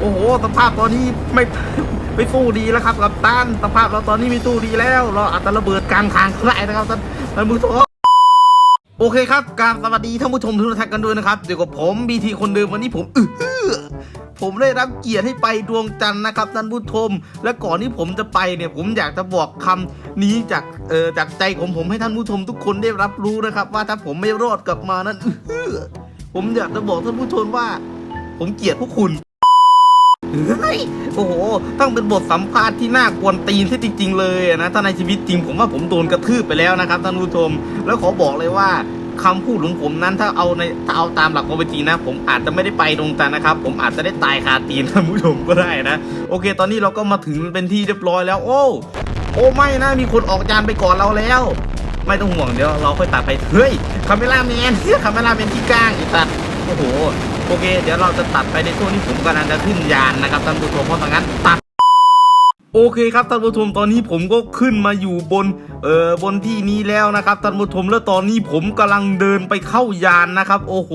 โอ้โหสภาพตอนนี้ไม่ไม่สู้ดีแล้วครับกับตันสภาพเราตอนนี้ไม่สู้ดีแล้ว เราอาจจะระเบิดกลางทางก็ได้นะครับท่านท่านผู้ชมโอเคครับกรารสวัสดีท่านผู้ชมทุกท่านกันด้วยนะครับเดี๋ยวกับผมบีทีคนเดิมวันนี้ผมอืออผมได้รับเกียรติให้ไปดวงจันทร์นะครับท่านผู้ชม และก่อนที่ผมจะไปเนี่ยผมอยากจะบอกคำนี้จากเอ่อจากใจของผมให้ท่านผู้ชมทุกคนได้รับรู้นะครับ ว่าถ้าผมไม่รอดกลับมานั้นอื้ออผมอยากจะบอกท่านผู้ชมว่า ผมเกลียดพวกคุณ เฮ้ยโอ้โห ต้องเป็นบทสัมภาษณ์ที่น่ากวนตีนที่จริง ๆ เลยนะ ถ้าในชีวิตจริงผมว่าผมโดนกระทืบไปแล้วนะครับท่านผู้ชม แล้วขอบอกเลยว่าคำพูดของผมนั้นถ้าเอาในถ้าเอาตามหลักความเป็นจริงนะ ผมอาจจะไม่ได้ไปตรงจันนะครับ ผมอาจจะได้ตายคาตีนท่านผู้ชมก็ได้นะ โอเค ตอนนี้เราก็มาถึงเป็นที่เรียบร้อยแล้ว โอ้ โอ้ไม่นะ มีคนออกจานไปก่อนเราแล้ว ไม่ต้องห่วงเดี๋ยวเราค่อยตัดไป เฮ้ยคาเมล่าแมนคาเมล่าแมนที่กลางอีสัตว์โอ้โห โอเค เดี๋ยวเราจะตัดไปในช่วงที่ผมกำลังจะขึ้นยานนะครับท่านผู้ชมเพราะตอนนั้นตัด โอเคครับท่านผู้ชมตอนนี้ผมก็ขึ้นมาอยู่บนเอ่อบนที่นี้แล้วนะครับท่านผู้ชมแล้วตอนนี้ผมกำลังเดินไปเข้ายานนะครับ โอ้โห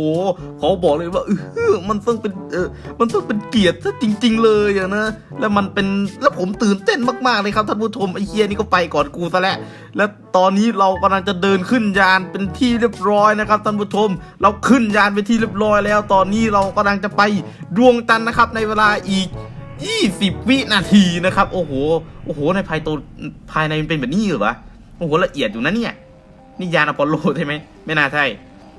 เขอบอกเลยว่าเออมันต้องเป็นเออมันต้องเป็นเกียรติซะจริง ๆ เลยอะนะแล้วมันเป็นแล้วผมตื่นเต้นมากๆเลยครับท่านผู้ชมไอ้เฮียนี่ก็ไปก่อนกูซะแล้วและตอนนี้เรากำลังจะเดินขึ้นยานเป็นที่เรียบร้อยนะครับท่านผู้ชม เราขึ้นยานเป็นที่เรียบร้อยแล้ว ตอนนี้เรากำลังจะไปดวงจันทร์นะครับในเวลาอีก 20 วินาทีนะครับ โอ้โห โอ้โห ในภายตัวภายในมันเป็นแบบนี้เหรอวะ โอ้โห ละเอียดอยู่นะเนี่ย นี่ยานอพอลโลใช่ไหม ไม่น่าใช่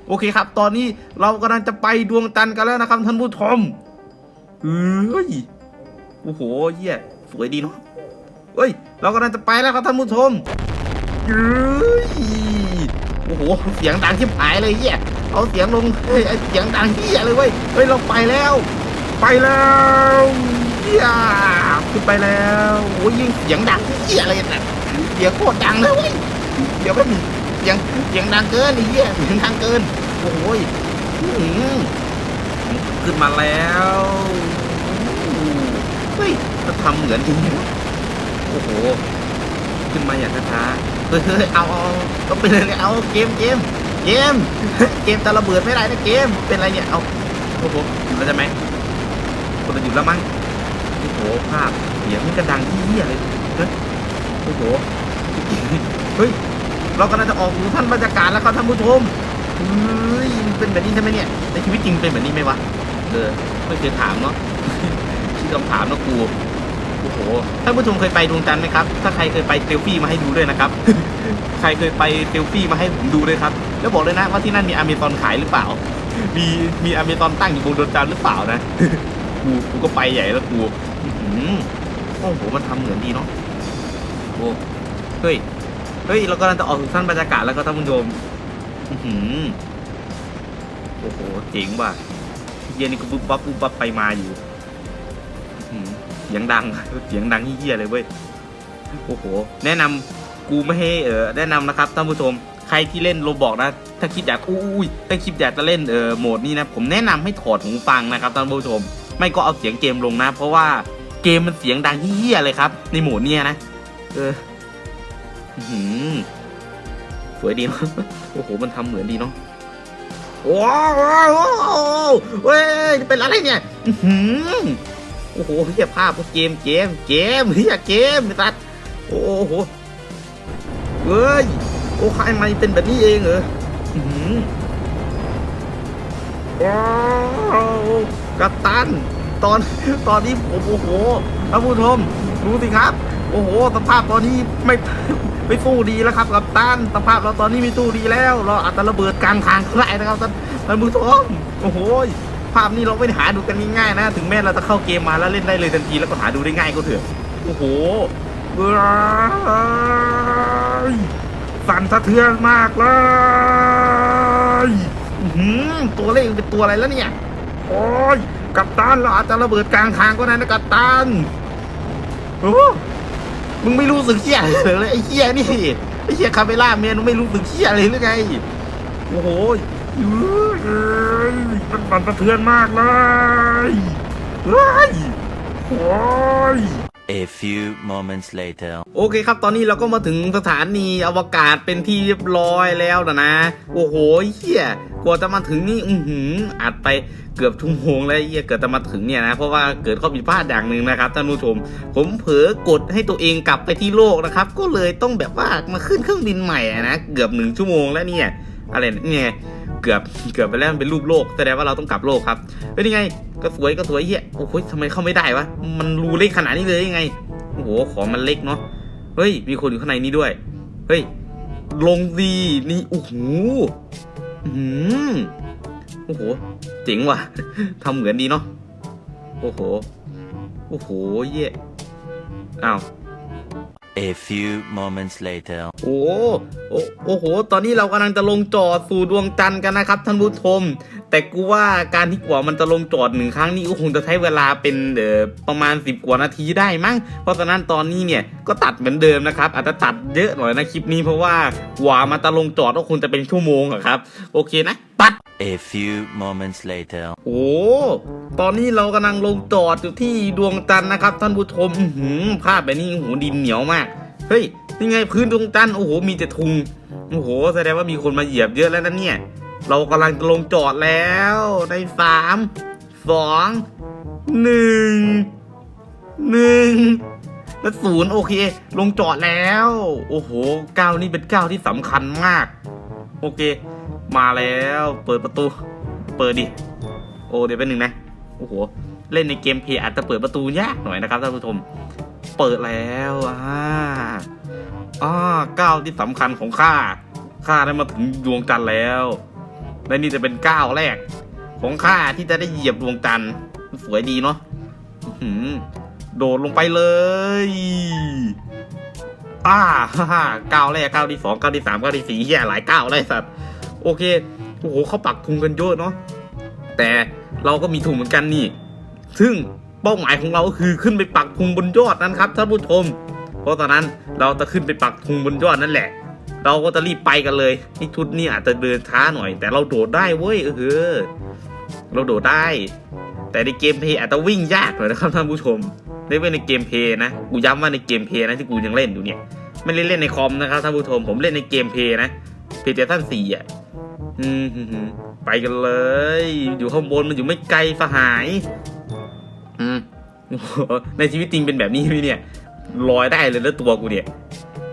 โอเคครับ ตอนนี้เรากำลังจะไปดวงจันทร์กันแล้วนะครับท่านผู้ชมเฮ้ย โอ้โหเหี้ยสวยดีเนาะเฮ้ย เรากำลังจะไปแล้วครับท่านผู้ชมเฮ้ย โอ้โห เสียงดังชิบหายเลยเหี้ยเอาเสียงลงเฮ้ยเสียงดังเหี้ยเลยเว้ย เฮ้ย เราไปแล้ว ไปแล้ว เยขึ้นไปแล้วโอ้ยยิ่งเสียงดังเหี้ยเลยนะเสียงโคตรดังเลยเว้ยเดี๋ยวมันเสียงเสียงดังเกินไอ้เหี้ยเสียงดังเกินโอ้ยอื้อหือขึ้นมาแล้วเฮ้ยจะทำเหมือนจริงโอ้โห ขึ้นมาอย่างช้าๆเฮ้ยเฮ้ยเอาเอาก็ไปเลยเอาเกมเกมเกมเกมจะระเบิดไม่ได้นะเกมเป็นไรเนี่ยเอาโอ้โหเราจะไหมคนจะหยุดแล้วมั้ง โอ้โหภาพเสียงมันกระดังที่เหี้ยเลยเฮ้ยโอ้โหเฮ้ยเรากำลังจะออกสู่ท่านบรรยากาศแล้วครับท่านผู้ชมเฮ้ยมันเป็นแบบนี้ใช่ไหมเนี่ยในชีวิตจริงเป็นแบบนี้ไหมวะเออไม่เคยถามเนาะชื่อคำถามเนาะกูโอ้โหท่านผู้ชมเคยไปดวงจันทร์ไหมครับ ถ้าใครเคยไปเซลฟี่มาให้ดูด้วยนะครับ ใครเคยไปเซลฟี่มาให้ผมดูด้วยครับ แล้วบอกเลยนะว่าที่นั่นมีอเมซอนขายหรือเปล่า มีมีอเมซอนตั้งอยู่บนดวงจันทร์หรือเปล่านะ กูกูก็ไปใหญ่แล้วกูอื้อหือโอ้โหมันทำเหมือนดีเนาะโอ้เฮ้ยเฮ้ยเรากำลังจะออกสู่ท่านบรรยากาศแล้วก็ท่านผู้ชมอื้อหือโอ้โหเจ๋งว่ะเฮียนี่ก็ปุ๊บปั๊บปุ๊บปั๊บไปมาอยู่เสียงดังเสียงดังเฮี้ยเลยเว้ยโอ้โห แนะนำกูไม่ให้เออแนะนำนะครับท่านผู้ชมใครที่เล่นโรบอกนะ ถ้าคิดอยากอุ้ยถ้าคิดอยากจะเล่นเออโหมดนี้นะ ผมแนะนำให้ถอดหูฟังนะครับท่านผู้ชม ไม่ก็เอาเสียงเกมลงนะ เพราะว่าเกมมันเสียงดังเฮี้ยเลยครับ ในโหมดเนี้ยนะ เออหือสวยดีเนาะโอ้โห มันทำเหมือนดีเนาะว้าวว้าวเว้ยเป็นอะไรเนี่ยหือโอ้โหเฮียภาพเกมเกมเกมเฮียเกมไอ้สัตว์โอ้โหเฮ้ยโอ้ข้างในเป็นแบบนี้เองเหรอหือว้าว กัปตัน ตอนตอนนี้ผมโอ้โหท่านผู้ชมดูสิครับ โอ้โห สภาพตอนนี้ไม่ไม่สู้ดีแล้วครับกัปตันสภาพเราตอนนี้ไม่สู้ดีแล้ว เราอาจจะระเบิดกลางทางก็ได้นะครับท่านท่านผู้ชมโอ้โหภาพนี้เราไม่หาดูกันง่ายๆนะ ถึงแม้เราจะเข้าเกมมาแล้วเล่นได้เลยทันทีแล้วก็หาดูได้ง่ายก็เถอะโอ้โหสั่นสะเทือนมากเลยตัวเลขเป็นตัวอะไรแล้วเนี่ย โอ้ยกัปตันเราอาจจะระเบิดกลางทางก็ได้นะกัปตันโอ้มึงไม่รู้สึกเชี่ยเลยไอ้เชี่ยนี่ไอ้เชี่ยคาเมล่าเมนมึงไม่รู้สึกเชี่ยเลยหรือไงโอ้โหเอ้ยมันปั่นสะเทือนมากเลยเฮ้ยโอ้ย A few moments later. โอเคครับ ตอนนี้เราก็มาถึงสถานีอวกาศเป็นที่เรียบร้อยแล้วนะนะโอ้โหเฮียกว่าจะมาถึงนี่อือหืออัดไปเกือบชั่วโมงแล้วเฮียเกิดจะมาถึงเนี่ยนะ เพราะว่าเกิดข้อผิดพลาดอย่างหนึ่งนะครับท่านผู้ชม ผมเผลอกดให้ตัวเองกลับไปที่โลกนะครับ ก็เลยต้องแบบว่ามาขึ้นเครื่องบินใหม่นะ เกือบหนึ่งชั่วโมงแล้วเนี่ย อะไรเนี่ย เกือบเกือบไปแล้วมันเป็นรูปโลกแสดงว่าเราต้องกลับโลกครับเป็นยังไง ก็สวยก็สวยเฮียโอ้โหทำไมเข้าไม่ได้วะมันรูเล็กขนาดนี้เลยยังไงโอ้โหของมันเล็กเนาะเฮ้ย มีคนอยู่ข้างในนี้ด้วย เฮ้ย ลงดีนี่โอ้โหอื้อหือโอ้โหเจ๋งว่ะทำเหมือนดีเนาะโอ้โหโอ้โหเย่อ้าว A few moments later. โอ้โอ้โอ้โห ตอนนี้เรากำลังจะลงจอดสู่ดวงจันทร์กันนะครับท่านผู้ชม แต่กูว่าการที่กว่ามันจะลงจอดหนึ่งครั้งนี่ก็คงจะใช้เวลาเป็นเอ่อประมาณ 10 กว่านาทีได้มั้ง เพราะฉะนั้นตอนนี้เนี่ยก็ตัดเหมือนเดิมนะครับ อาจจะตัดเยอะหน่อยนะคลิปนี้เพราะว่ากว่ามันจะลงจอดก็คงจะเป็นชั่วโมงอะครับ โอเคนะ ตัด A few moments later. โอ้ ตอนนี้เรากำลังลงจอดอยู่ที่ดวงจันทร์นะครับ ท่านผู้ชมหือภาพแบบนี้โอ้โหดินเหนียวมาก เฮ้ย นี่ไงพื้นดวงจันทร์โอ้โห มีแต่ทุง โอ้โห แสดงว่ามีคนมาเหยียบเยอะแล้วนะเนี่ย เรากำลังจะลงจอดแล้วในสามสองหนึ่งหนึ่งและศูนย์โอเค ลงจอดแล้ว โอ้โหก้าวนี้เป็นก้าวที่สำคัญมาก โอเค มาแล้ว เปิดประตู เปิดดิ โอ้เดี๋ยวเป็นหนึ่งนะ โอ้โห เล่นในเกมเพย์อาจจะเปิดประตูยากหน่อยนะครับท่านผู้ชม เปิดแล้วอ่าอ่าก้าวที่สำคัญของข้า ข้าได้มาถึงดวงจันทร์แล้ว และนี่จะเป็นก้าวแรก ของข้าที่จะได้เหยียบดวงจันทร์ สวยดีเนาะหือโดดลงไปเลยอ่าฮ่าฮ่าก้าวแรกก้าวที่สองก้าวที่สามก้าวที่สี่เฮียหลายก้าวเลยสัตว์ โอเคโอ้โหเขาปักทุงกันเยอะเนาะแต่เราก็มีทุงเหมือนกันนี่ ซึ่งเป้าหมายของเราก็คือขึ้นไปปักทุงบนยอดนั้นครับท่านผู้ชม เพราะฉะนั้นเราจะขึ้นไปปักทุงบนยอดนั่นแหละ เราก็จะรีบไปกันเลยนี่ชุดนี้อาจจะเดินช้าหน่อย แต่เราโดดได้เว้ยเออเราโดดได้ แต่ในเกมเพย์อาจจะวิ่งยากหน่อยนะครับท่านผู้ชมได้เว้นในเกมเพย์นะกูย้ำว่าในเกมเพย์นะที่กูยังเล่นอยู่เนี่ยไม่ได้เล่นในคอมนะครับท่านผู้ชมผมเล่นในเกมเพย์นะเพย์เตชันสี่อะ อืมไปกันเลย อยู่ข้างบนมันอยู่ไม่ไกลสหาย อืมในชีวิตจริงเป็นแบบนี้ไหมเนี่ยลอยได้เลยแล้วตัวกูเนี่ย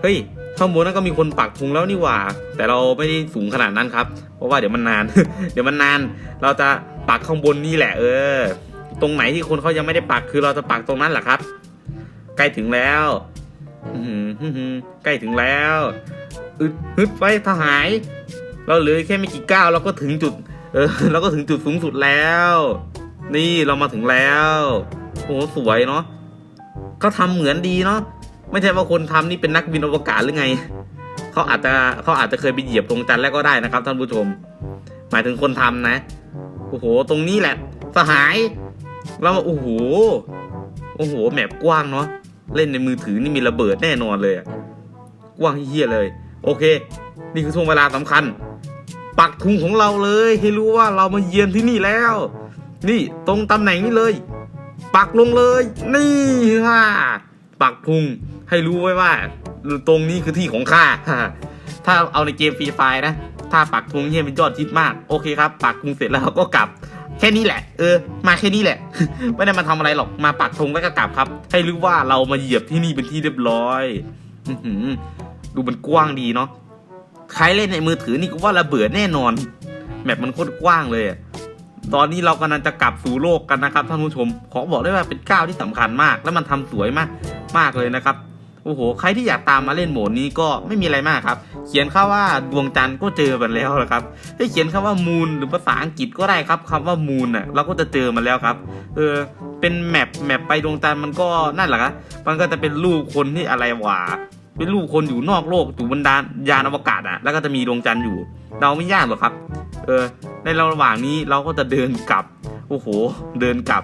เฮ้ยข้างบนนั้นก็มีคนปักธงแล้วนี่หว่า แต่เราไม่ได้สูงขนาดนั้นครับ เพราะว่าเดี๋ยวมันนาน เดี๋ยวมันนาน เราจะปักข้างบนนี่แหละ เออ ตรงไหนที่คนเขายังไม่ได้ปักคือเราจะปักตรงนั้นแหละครับ ใกล้ถึงแล้วใกล้ถึงแล้วอึดฮึดไว้ทหาย เราเหลือแค่ไม่กี่ก้าวเราก็ถึงจุด เออเราก็ถึงจุดสูงสุดแล้ว นี่เรามาถึงแล้วโอ้สวยเนาะเขาทำเหมือนดีเนาะไม่ใช่ว่าคนทำนี่เป็นนักบินอวกาศหรือไงเขาอาจจะเขาอาจจะเคยไปเหยียบตรงจันทร์แล้วก็ได้นะครับ ท่านผู้ชม หมายถึงคนทำนะโอ้โห ตรงนี้แหละสหายเราโอ้โหโอ้โหแมปกว้างเนาะเล่นในมือถือนี่มีระเบิดแน่นอนเลยกว้างเฮี้ยเลย โอเค นี่คือช่วงเวลาสำคัญ ปักธงของเราเลย ให้รู้ว่าเรามาเยือนที่นี่แล้ว นี่ตรงตำแหน่งนี้เลย ปักลงเลย นี่ฮ่าปักพุงให้รู้ไว้ว่า ตรงนี้คือที่ของข้าถ้าเอาในเกมฟรีไฟนะ ถ้าปักธงเนี่ยเป็นยอดฮิตมาก โอเคครับ ปักธงเสร็จแล้วเราก็กลับแค่นี้แหละ เออ มาแค่นี้แหละ ไม่ได้มาทำอะไรหรอก มาปักธงแล้วก็กลับครับ ให้รู้ว่าเรามาเหยียบที่นี่เป็นที่เรียบร้อยอดูมันกว้างดีเนาะ ใครเล่นในมือถือนี่ก็ว่าระเบิดแน่นอน แมปมันโคตรกว้างเลย ตอนนี้เรากำลังจะกลับสู่โลกกันนะครับท่านผู้ชม ขอบอกได้ว่าเป็นก้าวที่สำคัญมาก และมันทำสวยมากมากเลยนะครับ โอ้โห ใครที่อยากตามมาเล่นโหมดนี้ก็ไม่มีอะไรมากครับ เขียนคำว่าดวงจันทร์ก็เจอมันแล้วนะครับให้เขียนคำว่ามูนหรือภาษาอังกฤษก็ได้ครับคำว่ามูนน่ะเราก็จะเจอมันแล้วครับ เออ เป็นแมปแมปไปดวงจันทร์มันก็นั่นแหละครับ มันก็จะเป็นรูปคนที่อะไรวะ เป็นรูปคนอยู่นอกโลกอยู่บนดานยานอวกาศอะแล้วก็จะมีดวงจันทร์อยู่เราไม่ยากหรอกครับ เออ ในระหว่างนี้เราก็จะเดินกลับ โอ้โห เดินกลับ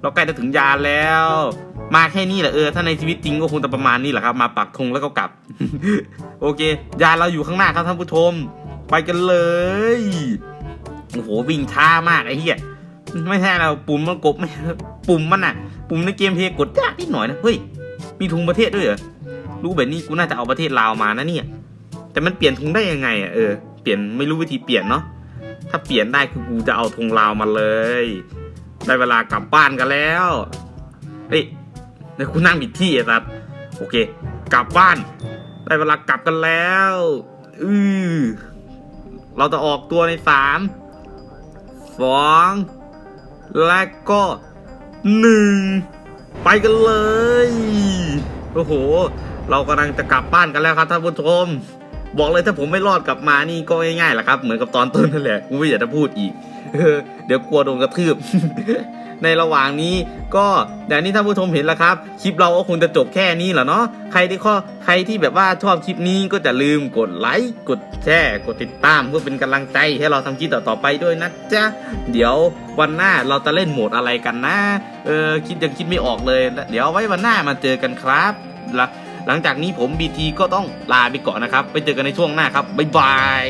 เราใกล้จะถึงยานแล้ว มาแค่นี้แหละเออ ถ้าในชีวิตจริงก็คงจะประมาณนี้แหละครับ มาปักธงแล้วก็กลับ โอเค ยานเราอยู่ข้างหน้าครับท่านผู้ชม ไปกันเลย โอ้โห วิ่งช้ามากไอ้เหี้ย ไม่ใช่เราปุ่มมันกบไม่ ปุ่มมันอะปุ่มในเกมเพย์กดยากนิดหน่อยนะ เฮ้ย มีทุงประเทศด้วยเหรอ รู้แบบนี้กูน่าจะเอาประเทศลาวมานะเนี่ย แต่มันเปลี่ยนทุงได้ยังไงอะเออเปลี่ยนไม่รู้วิธีเปลี่ยนเนาะถ้าเปลี่ยนได้คือกูจะเอาธงลาวมาเลย ได้เวลากลับบ้านกันแล้วเฮ้ยเดี๋ยวกูนั่งผิดที่ไอ้สัสโอเค กลับบ้าน ได้เวลากลับกันแล้วอือเราจะออกตัวในสามสองและก็หนึ่งไปกันเลย โอ้โห เรากำลังจะกลับบ้านกันแล้วครับท่านผู้ชม บอกเลยถ้าผมไม่รอดกลับมานี่ก็ง่ายๆแหละครับ เหมือนกับตอนต้นนั่นแหละกูไม่อยากจะพูดอีกเดี๋ยวกลัวโดนกระทืบ ในระหว่างนี้ก็อย่างที่ท่านผู้ชมเห็นแล้วครับ คลิปเราก็คงจะจบแค่นี้แหละเนาะใครที่ข้อใครที่แบบว่าชอบคลิปนี้ก็จะลืมกดไลค์กดแชร์กดติดตามเพื่อเป็นกำลังใจให้เราทำคลิปต่อๆไปด้วยนะจ๊ะเดี๋ยววันหน้าเราจะเล่นโหมดอะไรกันนะเออคิดยังคิดไม่ออกเลย เดี๋ยวไว้วันหน้ามาเจอกันครับละ หลังจากนี้ผมบีทีก็ต้องลาไปก่อนนะครับ ไปเจอกันในช่วงหน้าครับบ๊ายบาย